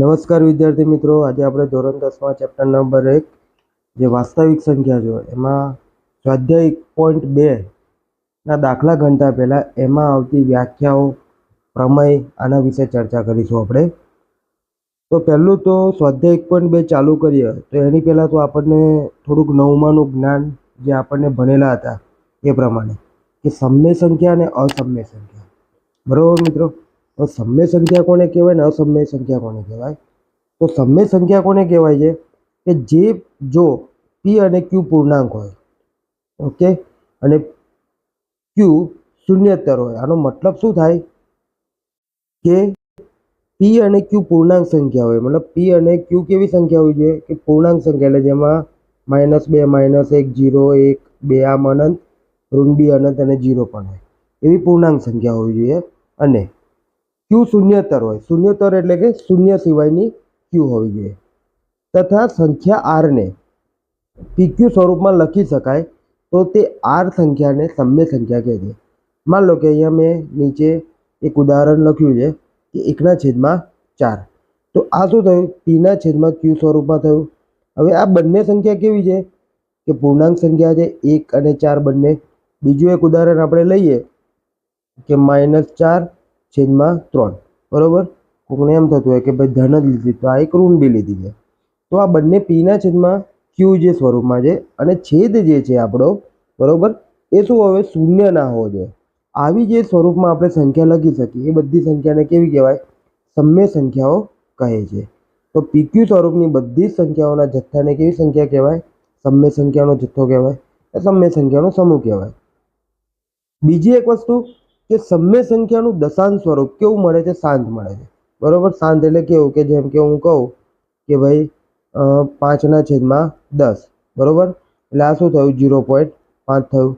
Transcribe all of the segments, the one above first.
નમસ્કાર વિદ્યાર્થી મિત્રો. આજે આપણે ધોરણ દસમાં ચેપ્ટર નંબર એક જે વાસ્તવિક સંખ્યા જો એમાં સ્વાધ્યાય એક પોઈન્ટ બેના દાખલા ગણતા પહેલાં એમાં આવતી વ્યાખ્યાઓ, પ્રમેય આના વિશે ચર્ચા કરીશું આપણે. તો પહેલું તો સ્વાધ્યાય એક પોઈન્ટ બે ચાલુ કરીએ. તો એની પહેલાં તો આપણને થોડુંક નવમાનું જ્ઞાન જે આપણને ભણેલા હતા એ પ્રમાણે કે સમય સંખ્યા અને અસમ્ય સંખ્યા. બરાબર મિત્રો? સમય સંખ્યા કોને કહેવાય ને અસમય સંખ્યા કોને કહેવાય? તો સમય સંખ્યા કોને કહેવાય છે? કે જે જો પી અને ક્યુ પૂર્ણાંક હોય, ઓકે? અને ક્યુ શૂન્યતર હોય, આનો મતલબ શું થાય? કે પી અને ક્યુ પૂર્ણાંક સંખ્યા હોય, મતલબ પી અને ક્યુ કેવી સંખ્યા હોવી જોઈએ? કે પૂર્ણાંક સંખ્યા, એટલે જેમાં માઇનસ બે, માઇનસ એક જીરો એક, બે, આમ અનંત, ઋણ બી અનંત અને જીરો પણ હોય. એવી પૂર્ણાંક સંખ્યા હોવી જોઈએ. અને ક્યુ શૂન્યતર હોય. શૂન્યતર એટલે કે શૂન્ય સિવાયની ક્યુ હોવી જોઈએ. તથા સંખ્યા આરને પીક્યુ સ્વરૂપમાં લખી શકાય તો તે આર સંખ્યાને સમય સંખ્યા કહે છે. માન લો કે અહીંયા મેં નીચે એક ઉદાહરણ લખ્યું છે કે એકના છેદમાં ચાર. તો આ શું થયું? પીના છેદમાં ક્યુ સ્વરૂપમાં થયું. હવે આ બંને સંખ્યા કેવી છે? કે પૂર્ણાંક સંખ્યા છે એક અને ચાર બંને. બીજું એક ઉદાહરણ આપણે લઈએ કે માઇનસ ચાર છેદમાં ત્રણ. બરાબર? કોકને એમ થતું હોય કે ભાઈ ધન જ લીધી, તો આ એક ઋણ બી લીધી છે. તો આ બંને પીના છેદમાં ક્યુ જે સ્વરૂપમાં છે અને છેદ જે છે આપણો, બરાબર? એ શું હવે શૂન્ય ના હોવો જોઈએ. આવી જે સ્વરૂપમાં આપણે સંખ્યા લખી શકીએ, એ બધી સંખ્યાને કેવી કહેવાય? સમ્ય સંખ્યાઓ કહે છે. તો પીક્યુ સ્વરૂપની બધી જ સંખ્યાઓના જથ્થાને કેવી સંખ્યા કહેવાય? સમ્ય સંખ્યાનો જથ્થો કહેવાય. સમય સંખ્યાનો સમૂહ કહેવાય. બીજી એક વસ્તુ કે સમય સંખ્યાનું દશાંશ સ્વરૂપ કેવું મળે છે? શાંત મળે છે. બરોબર? શાંત એટલે કેવું કે જેમ કે હું કહું કે ભાઈ પાંચના છેદમાં દસ. બરોબર? એટલે આ શું થયું? ઝીરો પોઈન્ટ પાંચ થયું.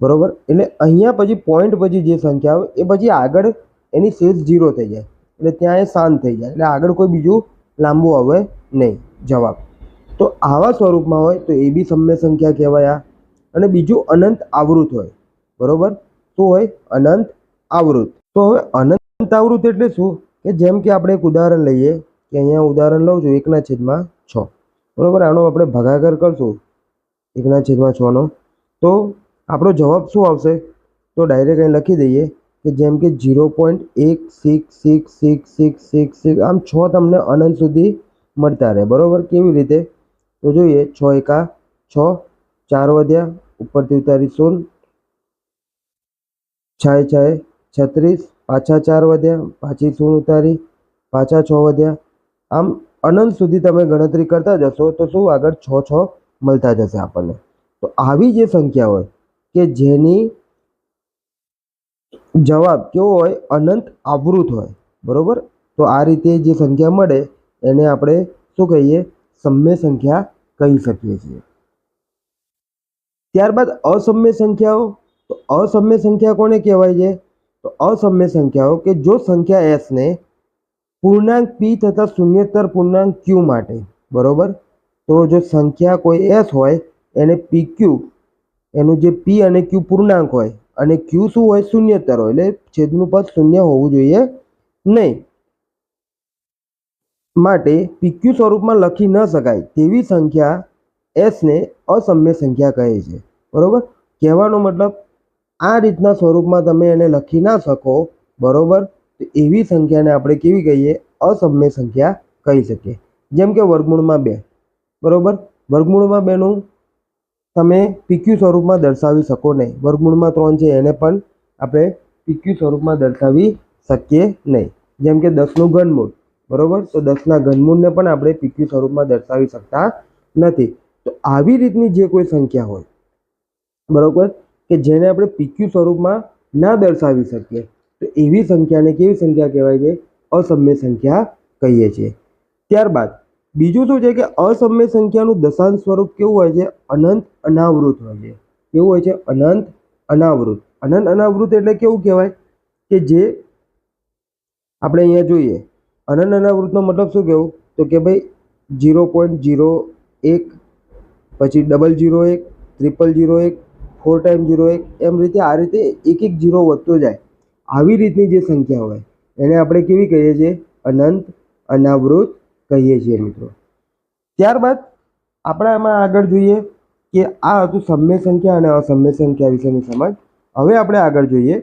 બરોબર? એટલે અહીંયા પછી પોઈન્ટ પછી જે સંખ્યા આવે, એ પછી આગળ એની શેષ ઝીરો થઈ જાય. એટલે ત્યાં એ શાંત થઈ જાય. એટલે આગળ કોઈ બીજું લાંબુ આવે નહીં. જવાબ. તો આવા સ્વરૂપમાં હોય તો એ બી સમય સંખ્યા કહેવાય અને બીજું અનંત આવૃત હોય. બરોબર? શું હોય અનંત આવૃત. તો હવે અનંત આવૃત એટલે શું? કે જેમ કે આપણે એક ઉદાહરણ લઈએ કે અહીંયા ઉદાહરણ લઉં છું એકના છેદમાં છ. બરાબર? આનો આપણે ભાગાકાર કરશું એકના છેદમાં છનો તો આપણો જવાબ શું આવશે? તો ડાયરેક્ટ અહીં લખી દઈએ કે જેમ કે ઝીરો પોઈન્ટ એક six six six six six six. આમ છ તમને અનંત સુધી મળતા રહે. બરાબર? કેવી રીતે? તો જોઈએ, છ એકા છ, ચાર વધ્યા, ઉપરથી ઉતારી શૂન્ય. છાય છાય, છત્રીસ, પાછા ચાર વધ્યા, પાછી સોળ ઉતારી, પાછા છ વધ્યા. આમ અનંત સુધી તમે ગણતરી કરતા જશો તો શું આગળ છ છ મળતા જશે આપણને. તો આવી જે સંખ્યા હોય કે જેની જવાબ કેવો હોય? અનંત આવૃત હોય. બરોબર? તો આ રીતે જે સંખ્યા મળે એને આપણે શું કહીએ? સમ્ય સંખ્યા કહી શકીએ છીએ. ત્યારબાદ અસમ્ય સંખ્યાઓ તો અસમ્ય સંખ્યા કોને કહેવાય છે? તો અસમ્ય સંખ્યાઓ કે જો સંખ્યા એસને પૂર્ણાંક પી તથા શૂન્યતર પૂર્ણાંક ક્યુ માટે, બરોબર? તો જો સંખ્યા કોઈ એસ હોય, એને પી ક્યુ એનું જે પી અને ક્યુ પૂર્ણાંક હોય, અને ક્યુ શું હોય? શૂન્યતર હોય, એટલે છેદનું પદ શૂન્ય હોવું જોઈએ નહીં. માટે પીક્યુ સ્વરૂપમાં લખી ન શકાય તેવી સંખ્યા એસને અસમ્ય સંખ્યા કહે છે, બરોબર? કહેવાનો મતલબ આ રીતના સ્વરૂપમાં તમે એને લખી ના શકો, બરોબર? તો એવી સંખ્યાને આપણે કેવી કહીએ? અસમ્ય સંખ્યા કહી શકીએ. જેમ કે વર્ગમૂળમાં બે, બરોબર? વર્ગમૂળમાં બેનું તમે પીક્યુ સ્વરૂપમાં દર્શાવી શકો નહીં. વર્ગમૂળમાં ત્રણ છે, એને પણ આપણે પીક્યુ સ્વરૂપમાં દર્શાવી શકીએ નહીં. જેમ કે દસનું ઘનમૂળ, બરોબર? તો દસના ઘનમૂળને પણ આપણે પીક્યુ સ્વરૂપમાં દર્શાવી શકતા નથી. તો આવી રીતની જે કોઈ સંખ્યા હોય, બરોબર? કે જેને આપણે પીક્યુ સ્વરૂપમાં ના દર્શાવી શકીએ. તો એવી સંખ્યાને કેવી સંખ્યા કહેવાય છે? અસમ્ય સંખ્યા કહીએ છીએ. ત્યારબાદ, બીજું શું છે કે અસમ્ય સંખ્યાનું દશાંશ સ્વરૂપ કેવું હોય છે? અનંત અનાવૃત હોય છે. કેવું હોય છે? અનંત અનાવૃત. અનંત અનાવૃત એટલે કેવું કહેવાય? કે જે આપણે અહીંયા જોઈએ. અનંત અનાવૃતનો મતલબ શું કહેવું? તો કે ભાઈ જીરો પોઈન્ટ જીરો એક, પછી ડબલ જીરો એક ટ્રિપલ જીરો એક ફોર ટાઈમ ઝીરો એક, એમ રીતે આ રીતે એક એક જીરો વધતો જાય. આવી રીતની જે સંખ્યા હોય, એને આપણે કેવી કહીએ છીએ? અનંત, અનાવૃત કહીએ છીએ મિત્રો. ત્યારબાદ આપણે એમાં આગળ જોઈએ કે આ હતું સમય સંખ્યા અને અસમ્ય સંખ્યા વિશેની સમજ. હવે આપણે આગળ જોઈએ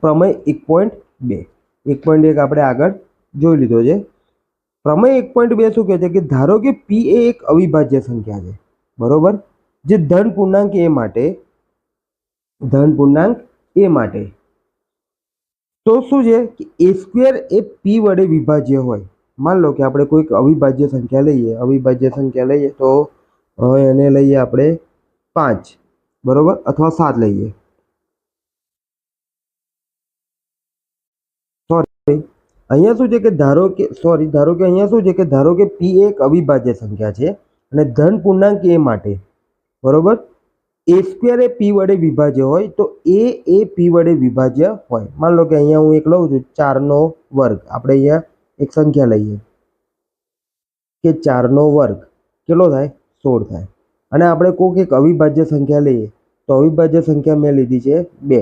પ્રમેય એક પોઈન્ટ બે. એક પોઈન્ટ એક આપણે આગળ જોઈ લીધો છે. પ્રમેય એક પોઈન્ટ બે શું કહે છે? કે ધારો કે પી એ એક અવિભાજ્ય સંખ્યા છે. બરોબર? જે ધન પૂર્ણાંક એ માટે, ધન પૂર્ણાંક એ માટે. તો શું છે કે એ સ્ક્વેર એ પી વડે વિભાજ્ય હોય. માન લો કે આપણે કોઈક અવિભાજ્ય સંખ્યા લઈએ. અવિભાજ્ય સંખ્યા લઈએ તો એને લઈએ આપણે પાંચ, બરોબર? અથવા સાત લઈએ. સોરી અહીંયા શું છે કે ધારો કે સોરી ધારો કે અહીંયા શું છે કે ધારો કે પી એક અવિભાજ્ય સંખ્યા છે અને ધન પૂર્ણાંક એ માટે. બરોબર? એ સ્ક્વેર એ પી વડે વિભાજ્ય હોય તો એ એ પી વડે વિભાજ્ય હોય. માન લો કે અહીંયા હું એક લઉં છું, ચારનો વર્ગ. આપણે અહીંયા એક સંખ્યા લઈએ. કે ચારનો વર્ગ. કેટલો થાય? સોળ થાય. અને આપણે કોઈક એક અવિભાજ્ય સંખ્યા લઈએ, તો અવિભાજ્ય સંખ્યા મેં લીધી છે બે.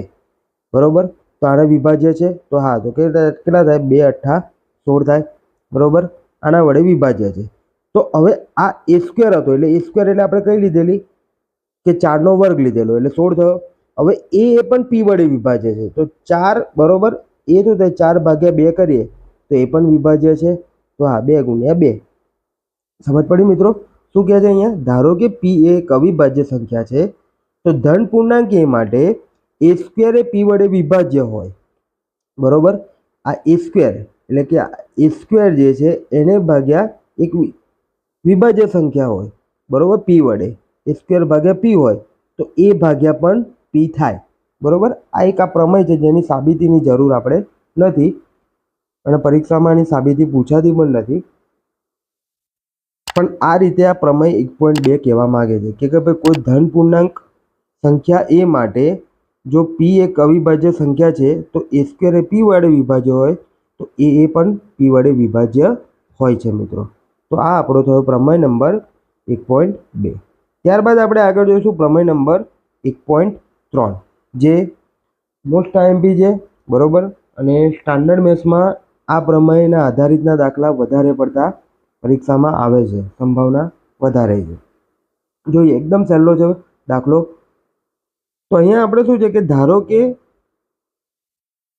બરોબર? તો આને વિભાજ્ય છે? તો હા, તો કેટલા થાય? બે અઠ્ઠા સોળ થાય. બરોબર? આના વડે વિભાજ્ય છે. તો હવે આ એ સ્ક્વેર હતો, એટલે એ સ્ક્વેર એટલે આપણે કઈ લીધેલી? કે ચારનો વર્ગ લીધેલો એટલે સોળ થયો. હવે એ પણ પી વડે વિભાજ્ય છે. તો ચાર બરોબર, એ તો થાય ચાર ભાગ્યા બે કરીએ, તો એ પણ વિભાજ્ય છે. તો હા બે ગુણ્યા બે. સમજ પડી મિત્રો? શું કહે છે અહીંયા? ધારો કે પી એ એક અવિભાજ્ય સંખ્યા છે, તો ધન પૂર્ણાંક એ માટે એ સ્ક્વેર એ પી વડે વિભાજ્ય હોય. બરોબર? આ એ સ્ક્વેર, એટલે કે એ સ્ક્વેર જે છે, એને ભાગ્યા એક વિભાજ્ય સંખ્યા હોય. બરોબર? પી વડે. એ સ્ક્વેર ભાગ્યા પી હોય, તો એ ભાગ્યા પણ પી થાય. બરાબર? આ એક આ પ્રમેય છે જેની સાબિતીની જરૂર આપણે નથી અને પરીક્ષામાં આની સાબિતી પૂછાતી પણ નથી. પણ આ રીતે આ પ્રમેય એક પોઈન્ટ બે કહેવા માગે છે કે કે ભાઈ કોઈ ધન પૂર્ણાંક સંખ્યા એ માટે જો પી એક અવિભાજ્ય સંખ્યા છે, તો એ સ્ક્વેર એ પી વડે વિભાજ્ય હોય, તો એ એ પણ પી વડે વિભાજ્ય હોય છે મિત્રો. તો આ આપણો થયો પ્રમેય નંબર એક પોઈન્ટ બે. ત્યારબાદ આપણે આગળ જોઈશું પ્રમેય નંબર એક પોઈન્ટ ત્રણ, જે મોસ્ટ આઈએમપી છે, બરોબર? અને સ્ટાન્ડર્ડ મેથ્સમાં આ પ્રમેયના આધારિતના દાખલા વધારે પડતા પરીક્ષામાં આવે છે, સંભાવના વધારે છે. જોઈએ, એકદમ સહેલો છે દાખલો. તો અહીંયા આપણે શું છે કે ધારો કે,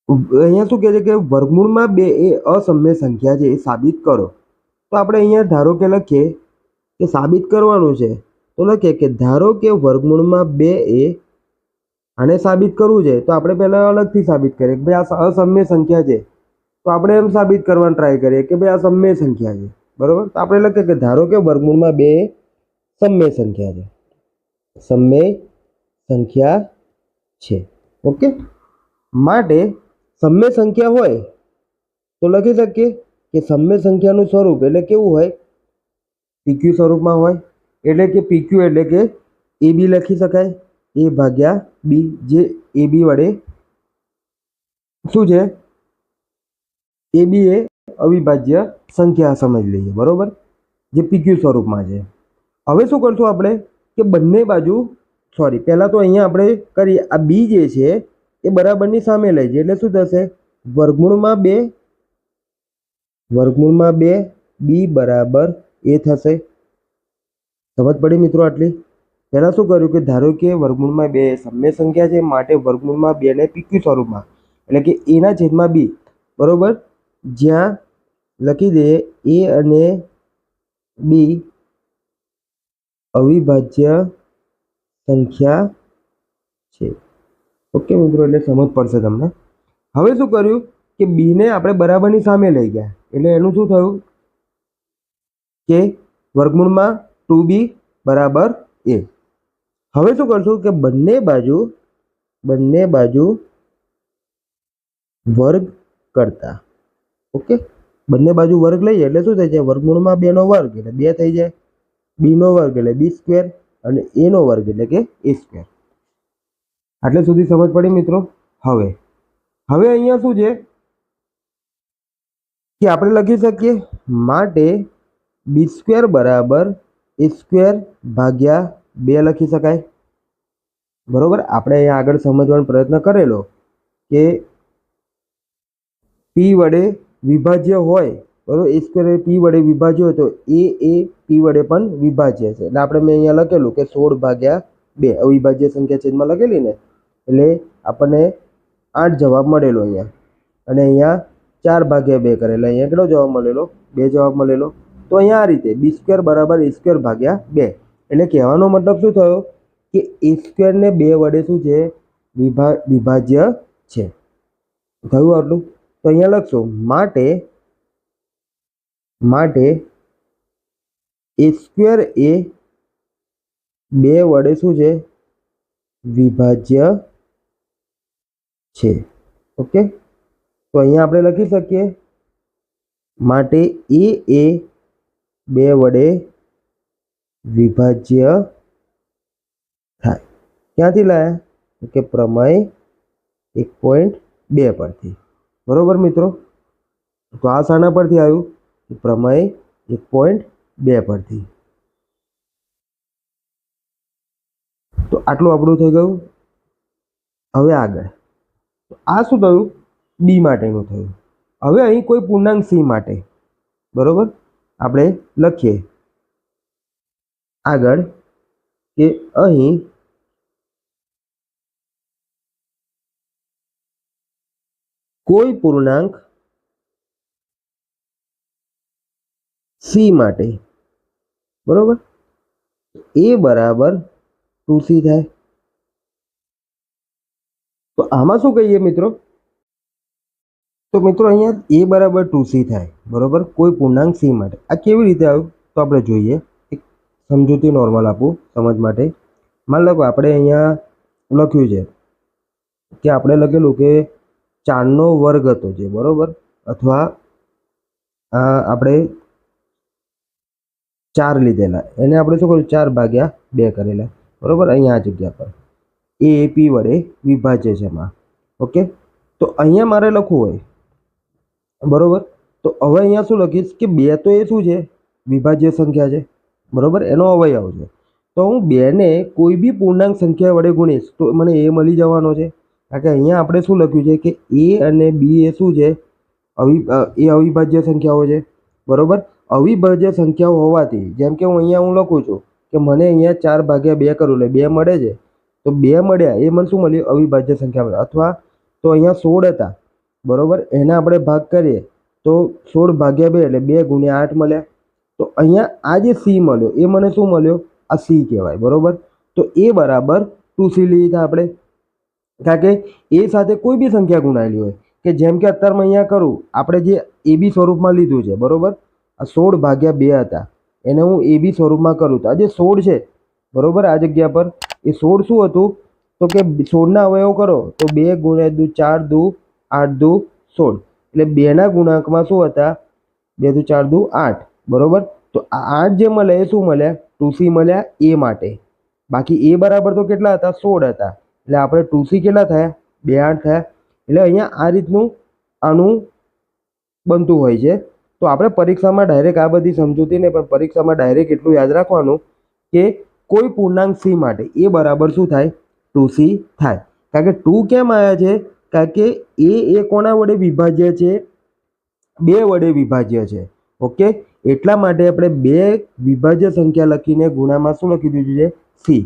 અહીંયા શું કહે છે કે વર્ગમૂળમાં બે એ અસમ્ય સંખ્યા છે, એ સાબિત કરો. તો આપણે અહીંયા ધારો કે લખીએ કે સાબિત કરવાનું છે. તો લખીએ કે ધારો કે વર્ગમૂળમાં બે એ આને સાબિત કરવું છે, તો આપણે પહેલાં અલગથી સાબિત કરીએ કે ભાઈ આ અસમ્ય સંખ્યા છે. તો આપણે એમ સાબિત કરવાનું ટ્રાય કરીએ કે ભાઈ આ સમય સંખ્યા છે. બરાબર? તો આપણે લખીએ કે ધારો કે વર્ગમૂળમાં બે સમ્ય સંખ્યા છે. સમય સંખ્યા છે. ઓકે? માટે સમય સંખ્યા હોય તો લખી શકીએ કે સમય સંખ્યાનું સ્વરૂપ એટલે કેવું હોય? પીક્યુ સ્વરૂપમાં હોય. એટલે કે પીક્યુ એટલે કે એ બી લખી શકાય. એ ભાગ્યા બી જે એ બી વડે શું છે? એ બી એ અવિભાજ્ય સંખ્યા સમજ લઈએ, બરાબર? જે પીક્યુ સ્વરૂપમાં છે. હવે શું કરશું આપણે? કે બંને બાજુ સોરી પહેલાં તો અહીંયા આપણે કરીએ, આ બી જે છે એ બરાબરની સામે લઈ જઈએ એટલે શું થશે? વર્ગમૂળમાં બે વર્ગમૂળમાં બે બી બરાબર એ થશે. સમજ પડી મિત્રો આટલી. પહેલાં શું કર્યું કે ધારો કે વર્ગમૂળમાં બે સમ્ય સંખ્યા છે, માટે વર્ગમૂળમાં બેને પીક્યુ સ્વરૂપમાં. એટલે કે એના છેદમાં બી. બરાબર? જ્યાં લખી દઈએ એ અને બી અવિભાજ્ય સંખ્યા છે. ઓકે મિત્રો, એટલે સમજ પડશે તમને. હવે શું કર્યું કે બીને આપણે બરાબરની સામે લઈ ગયા. એટલે એનું શું થયું? કે વર્ગમૂળમાં ટુ બી બરાબર એ. હવે શું કરશું કે બંને બાજુ બંને બાજુ વર્ગ કરતા. ઓકે? બંને બાજુ વર્ગ લઈએ એટલે શું થઈ જાય વર્ગમૂળમાં બેનો વર્ગ એટલે બે થઈ જાય. બીનો વર્ગ એટલે બી સ્ક્વેર અને એનો વર્ગ એટલે કે એ સ્ક્વેર. આટલે સુધી સમજ પડી મિત્રો? હવે. હવે અહીંયા શું છે? કે આપણે લખી શકીએ માટે બી સ્ક્વેર બરાબર સ્ક્વેર ભાગ્યા બે લખી શકાય. બરાબર? આપણે અહીંયા આગળ સમજવાનો પ્રયત્ન કરેલો કે પી વડે વિભાજ્ય હોય, બરાબર? એ સ્ક્વેર પી વડે વિભાજ્ય હોય તો એ એ પી વડે પણ વિભાજ્ય છે. એટલે આપણે મેં અહીંયા લખેલું કે સોળ ભાગ્યા બે. અવિભાજ્ય સંખ્યા છેદમાં લખેલી ને? એટલે આપણને આઠ જવાબ મળેલો અહીંયા. અને અહીંયા ચાર ભાગ્યા બે કરેલા અહીંયા કેટલો જવાબ મળેલો? બે જવાબ મળેલો. તો અહીંયા આ રીતે બી સ્ક્વેર બરાબર એ સ્ક્વેર ભાગ્યા બે. એટલે કહેવાનો મતલબ શું થયો? કે એ સ્ક્વેરને બે વડે શું છે? વિભા, વિભાજ્ય છે. થયું આટલું? તો અહીંયા લખશો, માટે માટે એ સ્ક્વેર એ બે વડે શું છે? વિભાજ્ય છે. ઓકે? તો અહીંયા આપણે લખી શકીએ, માટે એ એ બે વડે વિભાજ્ય થાય. ક્યાંથી લાયા? તો કે પ્રમેય એક પોઈન્ટ બે પરથી. બરોબર મિત્રો? તો આ શાના પરથી આવ્યું પ્રમેય એક પોઈન્ટ બે પરથી. તો આટલું આપણું થઈ ગયું. હવે આગળ. તો આ શું થયું? બી માટેનું થયું. હવે અહીં કોઈ પૂર્ણાંક સી માટે. બરોબર? આપણે લખીએ. આગળ કે અહીં કોઈ પૂર્ણાંક સી માટે. બરોબર? એ બરાબર ટુ સી થાય. તો આમાં શું કહીએ મિત્રો? તો મિત્રો અહીંયા એ બરાબર ટુ સી થાય, બરાબર? કોઈ પૂર્ણાંક સી માટે. આ કેવી રીતે આવ્યું? તો આપણે જોઈએ. એક સમજૂતી નોર્મલ આપું સમજ માટે. માન લો આપણે અહીંયા લખ્યું છે કે આપણે લખેલું કે ચારનો વર્ગ હતો જે, બરાબર? અથવા આપણે ચાર લીધેલા. એને આપણે શું કર્યું? ચાર ભાગ્યા બે કરેલા. બરાબર? અહીંયા આ જગ્યા પર. એ પી વડે વિભાજ્ય છે એમાં. ઓકે? તો અહીંયા મારે લખવું હોય બરોબર? તો હવે અહીંયા શું લખીશ કે બે તો એ શું છે? વિભાજ્ય સંખ્યા છે. બરાબર? એનો અવયવ છે. તો હું બેને કોઈ બી પૂર્ણાંક સંખ્યા વડે ગુણીશ તો મને એ મળી જવાનો છે. કારણ કે અહીંયા આપણે શું લખ્યું છે કે એ અને બી એ શું છે? અવિ એ અવિભાજ્ય સંખ્યાઓ છે. બરાબર? અવિભાજ્ય સંખ્યાઓ હોવાથી, જેમ કે હું અહીંયા હું લખું છું કે મને અહીંયા ચાર ભાગ્યા બે કરું, એટલે બે મળે છે. તો બે મળ્યા, એ મને શું મળ્યું? અવિભાજ્ય સંખ્યા મળે અથવા તો અહીંયા સોળ હતા. બરોબર? એના આપણે ભાગ કરીએ, તો સોળ ભાગ્યા બે એટલે બે ગુણ્યા આઠ મળ્યા. તો અહીંયા આ જે સી મળ્યો, એ મને શું મળ્યો? આ સી કહેવાય, બરાબર? તો એ બરાબર ટુ સી લીધા આપણે. કારણ કે એ સાથે કોઈ બી સંખ્યા ગુણાયેલી હોય, કે જેમ કે અત્યારમાં અહીંયા કરું, આપણે જે એ બી સ્વરૂપમાં લીધું છે, બરાબર? આ સોળ ભાગ્યા બે હતા, એને હું એ બી સ્વરૂપમાં કરું. તો આ જે સોળ છે, બરાબર? આ જગ્યા પર, એ સોળ શું હતું? તો કે સોળના અવયવ કરો, તો બે ગુણ્યા દુ ચાર દુ આઠ દુ સોળ. એટલે બેના ગુણાંકમાં શું હતા? બે દુ ચાર દુ આઠ. બરોબર? તો આ આઠ જે મળે એ શું મળ્યા ટુ સી મળ્યા એ માટે. બાકી એ બરાબર તો કેટલા હતા? સોળ હતા. એટલે આપણે ટુ સી કેટલા થયા? બે આઠ થયા. એટલે અહીંયા આ રીતનું આનું બનતું હોય છે. તો આપણે પરીક્ષામાં ડાયરેક્ટ આ બધી સમજૂતી નહીં પણ પરીક્ષામાં ડાયરેક્ટ એટલું યાદ રાખવાનું કે કોઈ પૂર્ણાંક સી માટે એ બરાબર શું થાય? ટુ સી થાય. કારણ કે ટુ કેમ આવ્યા છે? કારણ કે એ એ કોના વડે વિભાજ્ય છે? બે વડે વિભાજ્ય છે. ઓકે? એટલા માટે આપણે બે વિભાજ્ય સંખ્યા લખીને ગુણામાં શું લખી દીધું છે? સી.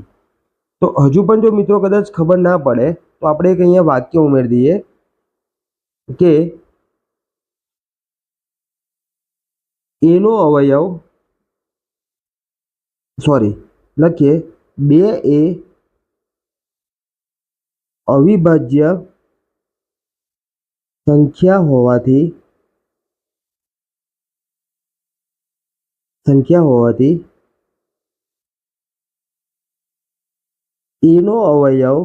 તો હજુ પણ જો મિત્રો કદાચ ખબર ના પડે, તો આપણે એક અહીંયા વાક્ય ઉમેરી દઈએ. કે એનો અવયવ, સોરી, લખીએ. બે એ અવિભાજ્ય સંખ્યા હોવાથી સંખ્યા હોવાથી એનો અવયવ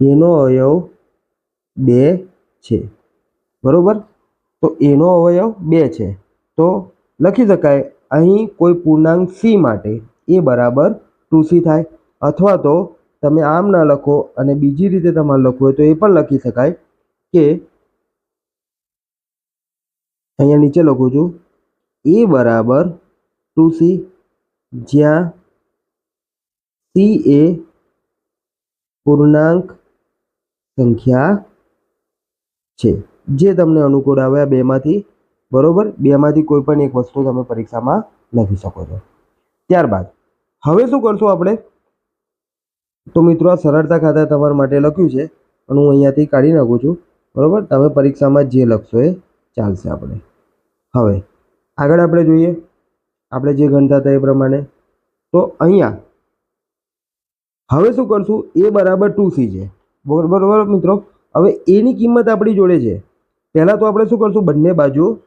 એનો અવયવ બે છે. બરોબર? તો એનો અવયવ બે છે. તો લખી શકાય, અહીં કોઈ પૂર્ણાંક સી માટે એ બરાબર ટુ સી થાય, અથવા તો તમે આમ ના લખો અને બીજી રીતે તમારે લખવું હોય તો એ પણ લખી શકાય કે અહીંયા નીચે લખું છું. એ બરાબર ટુ સી જ્યાં સી એ પૂર્ણાંક સંખ્યા છે. જે તમને અનુકૂળ આવે આ બેમાંથી, બરોબર? બેમાંથી કોઈ પણ એક વસ્તુ તમે પરીક્ષામાં લખી શકો છો. ત્યારબાદ, હવે શું કરશું આપણે? તો મિત્રો, આ સરળતા ખાતા તમારા માટે લખ્યું છે પણ હું અહીંયાથી કાઢી નાખું છું. બરાબર? તમે પરીક્ષામાં જે લખશો એ ચાલશે આપણે. હવે, આગળ આપણે જોઈએ. આપણે જે ગણતા હતા એ પ્રમાણે. તો અહીંયા, હવે શું કરશું? એ બરાબર ટુ સી છે. બરોબર બરોબર મિત્રો? હવે એની કિંમત આપણી જોડે છે. પહેલાં તો આપણે શું કરશું? બંને બાજુ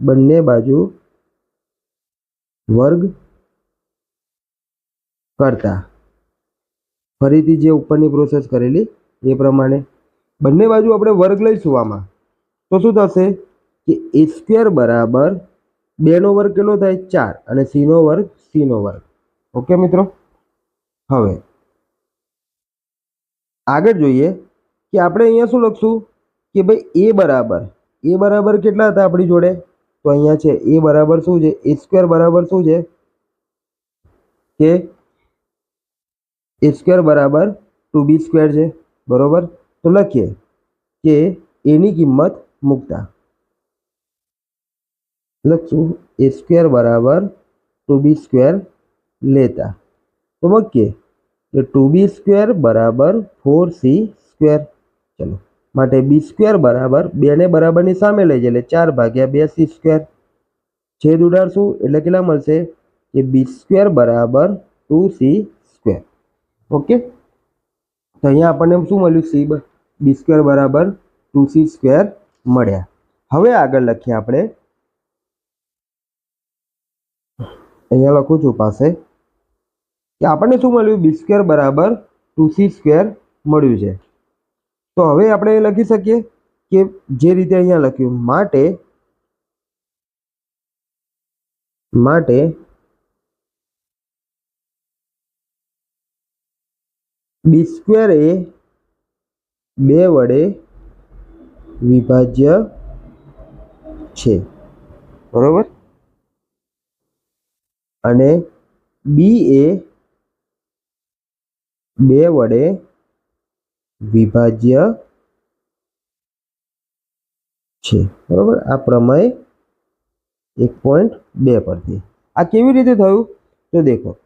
બંને બાજુ વર્ગ કરતા. ફરીથી જે ઉપરની પ્રોસેસ કરેલી, એ પ્રમાણે. બંને બાજુ આપણે વર્ગ લઈશું આમાં. તો શું થશે કે એ સ્ક્વેર બરાબર બેનો વર્ગ કેટલો થાય? ચાર. અને સીનો વર્ગ સીનો વર્ગ. ઓકે મિત્રો? હવે, આગળ જોઈએ કે આપણે અહીંયા શું લખશું? કે ભાઈ એ બરાબર એ બરાબર કેટલા હતા આપણી જોડે? તો અહીંયા છે, એ બરાબર શું છે? એ સ્ક્વેર બરાબર શું છે? કે સ્ક્વેર બરાબર ટુ બી સ્ક્વેર છે બરોબર તો લખીએ કે એની કિંમત મૂકતા લખશું એ સ્ક્વેર બરાબર ટુ બી સ્ક્વેર લેતા તો મૂકીએ કે ટુ બી સ્ક્વેર બરાબર ફોર સી સ્ક્વેર ચલો માટે બી સ્ક્વેર બરાબર બેને બરાબરની સામે લઈ જાય એટલે ચાર ભાગ્યા બે સી સ્ક્વેર છેદ ઉડાડશું એટલે કેટલા મળશે કે બી સ્ક્વેર બરાબર ટુ સી સ્ક્વેર ઓકે? તો અહીંયા આપણને શું મળ્યું? સી બી સ્ક્વેર બરાબર ટુ સી સ્ક્વેર મળ્યા. હવે આગળ લખીએ આપણે. અહીંયા લખું છું પાસે કે આપણને શું મળ્યું? બી સ્ક્વેર બરાબર ટુ સી સ્ક્વેર મળ્યું છે. તો હવે આપણે એ લખી શકીએ કે જે રીતે અહીંયા લખ્યું, માટે માટે બી સ્ક્વેર એ બે વડે વિભાજ્ય છે. બરોબર? અને બી એ બે વડે વિભાજ્ય છે. બરોબર? આ પ્રમેય એક પોઈન્ટ બે પરથી. આ કેવી રીતે થયું? તો દેખો.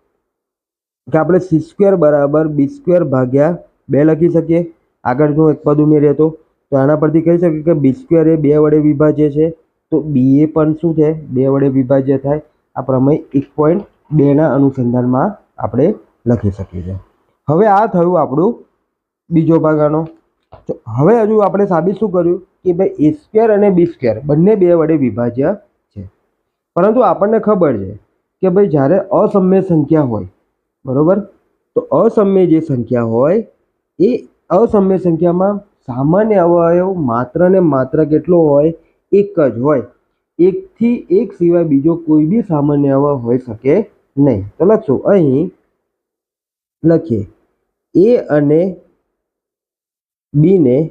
કે આપણે સી સ્ક્વેર બરાબર બી સ્ક્વેર ભાગ્યા બે લખી શકીએ. આગળનું એક પદ ઉમેરીએ તો તો આના પરથી કહી શકીએ કે બી સ્ક્વેર એ બે વડે વિભાજ્ય છે. તો બી એ પણ શું છે બે વડે વિભાજ્ય થાય. આ પ્રમેય એક પોઈન્ટ બેના અનુસંધાનમાં આપણે લખી શકીએ છીએ. હવે આ થયું આપણું બીજો ભાગ આનો. તો હવે હજુ આપણે સાબિત શું કર્યું? કે ભાઈ એ સ્ક્વેર અને બી સ્ક્વેર બંને બે વડે વિભાજ્ય છે. પરંતુ આપણને ખબર છે કે ભાઈ જ્યારે અસમ્ય સંખ્યા હોય બરોબર? તો અસમ્ય જે સંખ્યા હોય, એ અસમ્ય સંખ્યામાં સામાન્ય અવયવ માત્ર ને માત્ર કેટલો હોય? એક જ હોય. એકથી એક સિવાય બીજો કોઈ બી સામાન્ય અવયવ હોઈ શકે નહીં. તો લખશું અહીં, લખીએ. એ અને બીને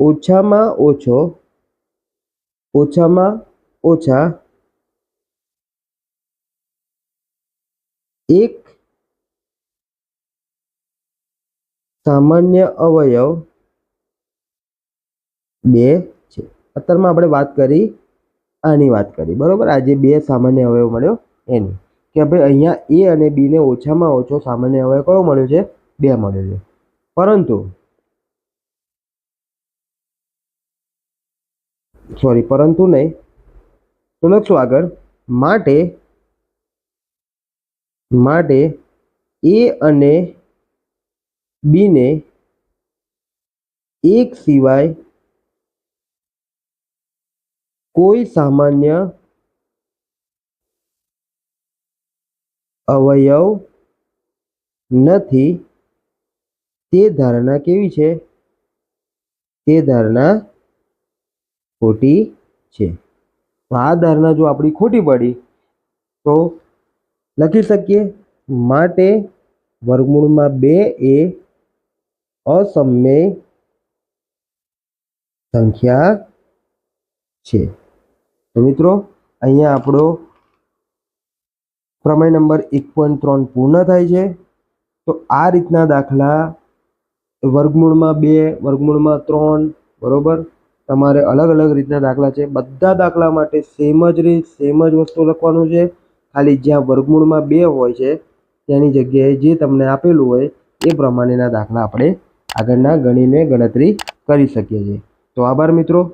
ઓછામાં ઓછો, ઓછામાં ઓછા એક સામાન્ય અવયવ બે છે. અત્યારમાં આપણે વાત કરી આની વાત કરી. બરાબર? આજે બે સામાન્ય અવયવ મળ્યો એની. કે ભાઈ અહીંયા એ અને બીને ઓછામાં ઓછો સામાન્ય અવયવ કયો મળ્યો છે? બે મળ્યો છે. પરંતુ સોરી, પરંતુ નહીં. તો લખશું આગળ. માટે માટે એ અને બીને એક સિવાય કોઈ સામાન્ય અવયવ નથી. તે ધારણા કેવી છે? તે ધારણા ખોટી છે. આ ધારણા જો આપણી ખોટી પડી, તો લખી શકીએ? માટે વર્ગમૂળમાં બે એ અસમય સંખ્યા છે. તો મિત્રો, અહીંયા આપણો પ્રમેય નંબર એક પોઈન્ટ ત્રણ પૂર્ણ થાય છે. તો આ રીતના દાખલા વર્ગમૂળમાં બે, વર્ગમૂળમાં ત્રણ, બરોબર? તમારે અલગ અલગ રીતના દાખલા છે. બધા દાખલા માટે સેમ જ રીત સેમ જ વસ્તુ લખવાનું છે. ખાલી જ્યાં વર્ગમૂળમાં બે હોય છે તેની જગ્યાએ જે તમને આપેલું હોય, એ પ્રમાણેના દાખલા આપણે આગળના ગણીને ગણતરી કરી શકીએ છીએ. તો આભાર મિત્રો.